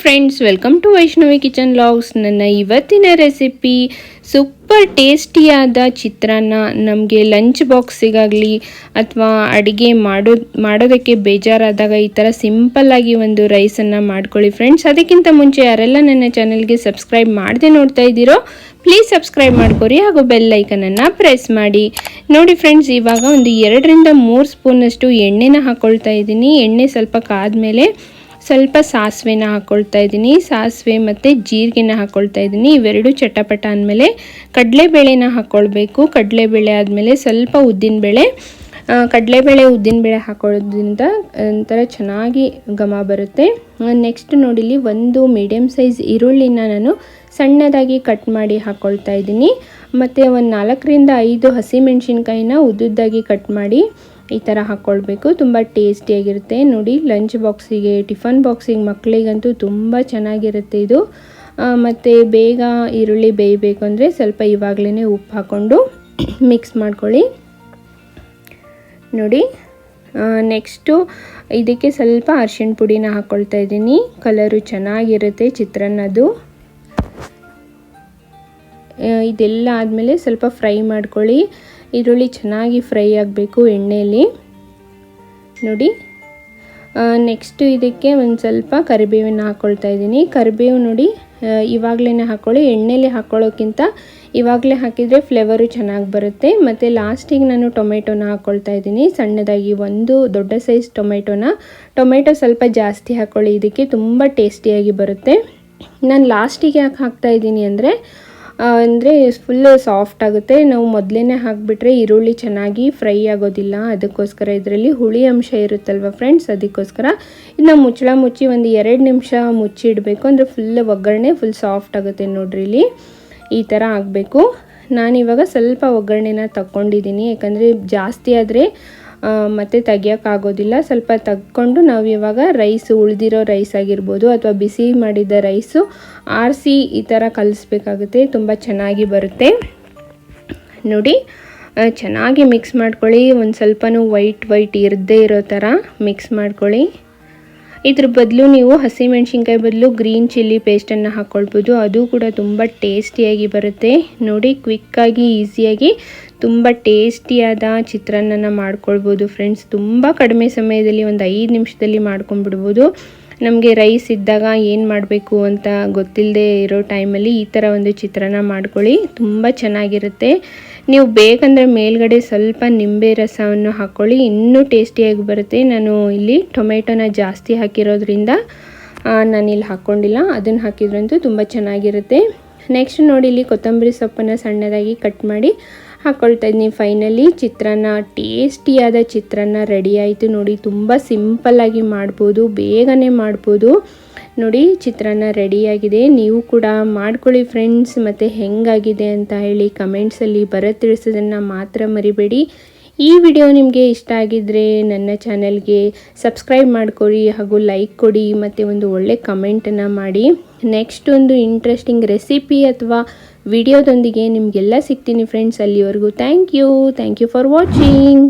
Friends welcome to Vaishnavi kitchen vlogs ನನ್ನ ಇವತ್ತಿನ recipe super ಟೇಸ್ಟಿಯಾದ ಚಿತ್ರಾನ್ನ. ನಮಗೆ ಲಂಚ್ ಬಾಕ್ಸಿಗಾಗಲಿ ಅಥವಾ ಅಡುಗೆ ಮಾಡೋ, ಮಾಡೋದಕ್ಕೆ ಬೇಜಾರಾದಾಗ ಈ ಥರ ಸಿಂಪಲ್ಲಾಗಿ ಒಂದು ರೈಸನ್ನು ಮಾಡ್ಕೊಳ್ಳಿ ಫ್ರೆಂಡ್ಸ್ ಅದಕ್ಕಿಂತ ಮುಂಚೆ ಯಾರೆಲ್ಲ ನನ್ನ ಚಾನಲ್ಗೆ ಸಬ್ಸ್ಕ್ರೈಬ್ ಮಾಡದೆ ನೋಡ್ತಾ ಇದ್ದೀರೋ ಪ್ಲೀಸ್ ಸಬ್ಸ್ಕ್ರೈಬ್ ಮಾಡ್ಕೊರಿ ಹಾಗೂ ಬೆಲ್ ಐಕನನ್ನು ಪ್ರೆಸ್ ಮಾಡಿ. ನೋಡಿ ಫ್ರೆಂಡ್ಸ್ ಇವಾಗ ಒಂದು ಎರಡರಿಂದ ಮೂರು ಸ್ಪೂನಷ್ಟು ಎಣ್ಣೆನ ಹಾಕ್ಕೊಳ್ತಾ ಇದ್ದೀನಿ. ಎಣ್ಣೆ ಸ್ವಲ್ಪ ಕಾದ್ಮೇಲೆ ಸ್ವಲ್ಪ ಸಾಸಿವೆನ ಹಾಕ್ಕೊಳ್ತಾ ಇದ್ದೀನಿ. ಸಾಸಿವೆ ಮತ್ತು ಜೀರಿಗೆನ ಹಾಕ್ಕೊಳ್ತಾ ಇದ್ದೀನಿ. ಇವೆರಡು ಚಟಪಟ ಅಂದಮೇಲೆ ಕಡಲೆಬೇಳೆನ ಹಾಕ್ಕೊಳ್ಬೇಕು ಕಡಲೆಬೇಳೆ ಆದಮೇಲೆ ಸ್ವಲ್ಪ ಉದ್ದಿನಬೇಳೆ. ಕಡಲೆಬೇಳೆ, ಉದ್ದಿನಬೇಳೆ ಹಾಕೊಳ್ಳೋದ್ರಿಂದ ಒಂಥರ ಚೆನ್ನಾಗಿ ಘಮ ಬರುತ್ತೆ. ನೆಕ್ಸ್ಟ್ ನೋಡಿಲಿ ಒಂದು ಮೀಡಿಯಮ್ ಸೈಜ್ ಈರುಳ್ಳಿನ ನಾನು ಸಣ್ಣದಾಗಿ ಕಟ್ ಮಾಡಿ ಹಾಕ್ಕೊಳ್ತಾ ಇದ್ದೀನಿ. ಮತ್ತು ಒಂದು ನಾಲ್ಕರಿಂದ ಐದು ಹಸಿಮೆಣ್ಸಿನ್ಕಾಯಿನ ಉದ್ದುದ್ದಾಗಿ ಕಟ್ ಮಾಡಿ ಈ ಥರ ಹಾಕ್ಕೊಳ್ಬೇಕು ತುಂಬ ಟೇಸ್ಟಿಯಾಗಿರುತ್ತೆ. ನೋಡಿ, ಲಂಚ್ ಬಾಕ್ಸಿಗೆ, ಟಿಫನ್ ಬಾಕ್ಸಿಗೆ ಮಕ್ಕಳಿಗಂತೂ ತುಂಬ ಚೆನ್ನಾಗಿರುತ್ತೆ ಇದು. ಮತ್ತು ಬೇಗ ಈರುಳ್ಳಿ ಬೇಯಬೇಕು ಅಂದರೆ ಸ್ವಲ್ಪ ಇವಾಗಲೇ ಉಪ್ಪು ಹಾಕ್ಕೊಂಡು ಮಿಕ್ಸ್ ಮಾಡ್ಕೊಳ್ಳಿ. ನೋಡಿ ನೆಕ್ಸ್ಟು ಇದಕ್ಕೆ ಸ್ವಲ್ಪ ಅರ್ಶಿನ ಪುಡಿನ ಹಾಕ್ಕೊಳ್ತಾ ಇದ್ದೀನಿ. ಕಲರು ಚೆನ್ನಾಗಿರುತ್ತೆ ಚಿತ್ರಾನ್ನದು. ಇದೆಲ್ಲ ಆದಮೇಲೆ ಸ್ವಲ್ಪ ಫ್ರೈ ಮಾಡ್ಕೊಳ್ಳಿ. ಈರುಳ್ಳಿ ಚೆನ್ನಾಗಿ ಫ್ರೈ ಆಗಬೇಕು ಎಣ್ಣೆಯಲ್ಲಿ. ನೋಡಿ ನೆಕ್ಸ್ಟು ಇದಕ್ಕೆ ಒಂದು ಸ್ವಲ್ಪ ಕರಿಬೇವನ್ನು ಹಾಕ್ಕೊಳ್ತಾ ಇದ್ದೀನಿ. ಕರಿಬೇವು ನೋಡಿ ಇವಾಗಲೇ ಹಾಕ್ಕೊಳ್ಳಿ ಎಣ್ಣೆಲಿ ಹಾಕ್ಕೊಳ್ಳೋಕ್ಕಿಂತ ಇವಾಗಲೇ ಹಾಕಿದರೆ ಫ್ಲೇವರು ಚೆನ್ನಾಗಿ ಬರುತ್ತೆ. ಮತ್ತು ಲಾಸ್ಟಿಗೆ ನಾನು ಟೊಮೆಟೊನ ಹಾಕ್ಕೊಳ್ತಾ ಇದ್ದೀನಿ. ಸಣ್ಣದಾಗಿ ಒಂದು ದೊಡ್ಡ ಸೈಜ್ ಟೊಮೆಟೊನ. ಟೊಮೆಟೊ ಸ್ವಲ್ಪ ಜಾಸ್ತಿ ಹಾಕ್ಕೊಳ್ಳಿ ಇದಕ್ಕೆ ತುಂಬ ಟೇಸ್ಟಿಯಾಗಿ ಬರುತ್ತೆ. ನಾನು ಲಾಸ್ಟಿಗೆ ಯಾಕೆ ಹಾಕ್ತಾ ಇದ್ದೀನಿ ಅಂದರೆ ಅಂದರೆ ಫುಲ್ ಸಾಫ್ಟ್ ಆಗುತ್ತೆ. ನಾವು ಮೊದಲೇ ಹಾಕಿಬಿಟ್ರೆ ಈರುಳ್ಳಿ ಚೆನ್ನಾಗಿ ಫ್ರೈ ಆಗೋದಿಲ್ಲ. ಅದಕ್ಕೋಸ್ಕರ ಇದರಲ್ಲಿ ಹುಳಿ ಅಂಶ ಇರುತ್ತಲ್ವ ಫ್ರೆಂಡ್ಸ್ ಅದಕ್ಕೋಸ್ಕರ ಇದನ್ನ ಮುಚ್ಚಳ ಮುಚ್ಚಿ ಒಂದು ಎರಡು ನಿಮಿಷ ಮುಚ್ಚಿಡಬೇಕು. ಅಂದರೆ ಫುಲ್ ಒಗ್ಗರಣೆ ಫುಲ್ ಸಾಫ್ಟ್ ಆಗುತ್ತೆ ನೋಡ್ರಿ ಇಲ್ಲಿ. ಈ ಥರ ಆಗಬೇಕು. ನಾನಿವಾಗ ಸ್ವಲ್ಪ ಒಗ್ಗರಣೆನ ತಗೊಂಡಿದ್ದೀನಿ ಯಾಕಂದರೆ ಜಾಸ್ತಿ ಆದರೆ ಮತ್ತು ತೆಗಿಯೋಕ್ಕಾಗೋದಿಲ್ಲ. ಸ್ವಲ್ಪ ತಗ್ಕೊಂಡು ನಾವು ಇವಾಗ ರೈಸ್, ಉಳಿದಿರೋ ರೈಸ್ ಆಗಿರ್ಬೋದು ಅಥವಾ ಬಿಸಿ ಮಾಡಿದ ರೈಸು ಆರಿಸಿ ಈ ಥರ ಕಲಿಸ್ಬೇಕಾಗುತ್ತೆ. ತುಂಬ ಚೆನ್ನಾಗಿ ಬರುತ್ತೆ. ನೋಡಿ ಚೆನ್ನಾಗಿ ಮಿಕ್ಸ್ ಮಾಡ್ಕೊಳ್ಳಿ. ಒಂದು ಸ್ವಲ್ಪನೂ ವೈಟ್ ವೈಟ್ ಇರದೇ ಇರೋ ಥರ ಮಿಕ್ಸ್ ಮಾಡ್ಕೊಳ್ಳಿ. ಇದ್ರ ಬದಲು ನೀವು ಹಸಿಮೆಣ್ಸಿನ್ಕಾಯಿ ಬದಲು ಗ್ರೀನ್ ಚಿಲ್ಲಿ ಪೇಸ್ಟನ್ನು ಹಾಕ್ಕೊಳ್ಬೋದು ಅದು ಕೂಡ ತುಂಬ ಟೇಸ್ಟಿಯಾಗಿ ಬರುತ್ತೆ. ನೋಡಿ, ಕ್ವಿಕ್ಕಾಗಿ, ಈಸಿಯಾಗಿ ತುಂಬ ಟೇಸ್ಟಿಯಾದ ಚಿತ್ರಾನ್ನ ಮಾಡ್ಕೊಳ್ಬೋದು ಫ್ರೆಂಡ್ಸ್. ತುಂಬ ಕಡಿಮೆ ಸಮಯದಲ್ಲಿ ಒಂದು ಐದು ನಿಮಿಷದಲ್ಲಿ ಮಾಡ್ಕೊಂಡ್ಬಿಡ್ಬೋದು. ನಮಗೆ ರೈಸ್ ಇದ್ದಾಗ ಏನು ಮಾಡಬೇಕು ಅಂತ ಗೊತ್ತಿಲ್ಲದೆ ಇರೋ ಟೈಮಲ್ಲಿ ಈ ಥರ ಒಂದು ಚಿತ್ರಾನ್ನ ಮಾಡ್ಕೊಳ್ಳಿ. ತುಂಬ ಚೆನ್ನಾಗಿರುತ್ತೆ. ನೀವು ಬೇಕಂದರೆ ಮೇಲ್ಗಡೆ ಸ್ವಲ್ಪ ನಿಂಬೆ ರಸವನ್ನು ಹಾಕ್ಕೊಳ್ಳಿ ಇನ್ನೂ ಟೇಸ್ಟಿಯಾಗಿ ಬರುತ್ತೆ. ನಾನು ಇಲ್ಲಿ ಟೊಮೆಟೊನ ಜಾಸ್ತಿ ಹಾಕಿರೋದ್ರಿಂದ ನಾನಿಲ್ಲಿ ಹಾಕ್ಕೊಂಡಿಲ್ಲ ಅದನ್ನು ಹಾಕಿದ್ರಂತೂ ತುಂಬ ಚೆನ್ನಾಗಿರುತ್ತೆ. ನೆಕ್ಸ್ಟ್ ನೋಡಿ, ಇಲ್ಲಿ ಕೊತ್ತಂಬರಿ ಸೊಪ್ಪನ್ನು ಸಣ್ಣದಾಗಿ ಕಟ್ ಮಾಡಿ ಹಾಕ್ಕೊಳ್ತಾ ಇದ್ದೀನಿ. ಫೈನಲಿ ಚಿತ್ರಾನ್ನ, ಟೇಸ್ಟಿಯಾದ ಚಿತ್ರಾನ್ನ ರೆಡಿ ಆಯಿತು ನೋಡಿ. ತುಂಬ ಸಿಂಪಲ್ಲಾಗಿ ಮಾಡ್ಬೋದು, ಬೇಗನೆ ಮಾಡ್ಬೋದು. ನೋಡಿ, ಚಿತ್ರಾನ್ನ ರೆಡಿಯಾಗಿದೆ. ನೀವು ಕೂಡ ಮಾಡ್ಕೊಳ್ಳಿ ಫ್ರೆಂಡ್ಸ್ ಮತ್ತು ಹೆಂಗಾಗಿದೆ ಅಂತ ಹೇಳಿ ಕಮೆಂಟ್ಸಲ್ಲಿ ಬರ ತಿಳಿಸೋದನ್ನು ಮಾತ್ರ ಮರಿಬೇಡಿ. ಈ ವಿಡಿಯೋ ನಿಮಗೆ ಇಷ್ಟ ಆಗಿದ್ದರೆ ನನ್ನ ಚಾನಲ್ಗೆ ಸಬ್ಸ್ಕ್ರೈಬ್ ಮಾಡಿಕೊಡಿ ಹಾಗೂ ಲೈಕ್ ಕೊಡಿ, ಮತ್ತು ಒಂದು ಒಳ್ಳೆ ಕಮೆಂಟನ್ನು ಮಾಡಿ. ನೆಕ್ಸ್ಟ್ ಒಂದು ಇಂಟ್ರೆಸ್ಟಿಂಗ್ ರೆಸಿಪಿ ಅಥವಾ ವಿಡಿಯೋದೊಂದಿಗೆ ನಿಮಗೆಲ್ಲ ಸಿಗ್ತೀನಿ ಫ್ರೆಂಡ್ಸ್ ಅಲ್ಲಿವರೆಗೂ. Thank you thank you for watching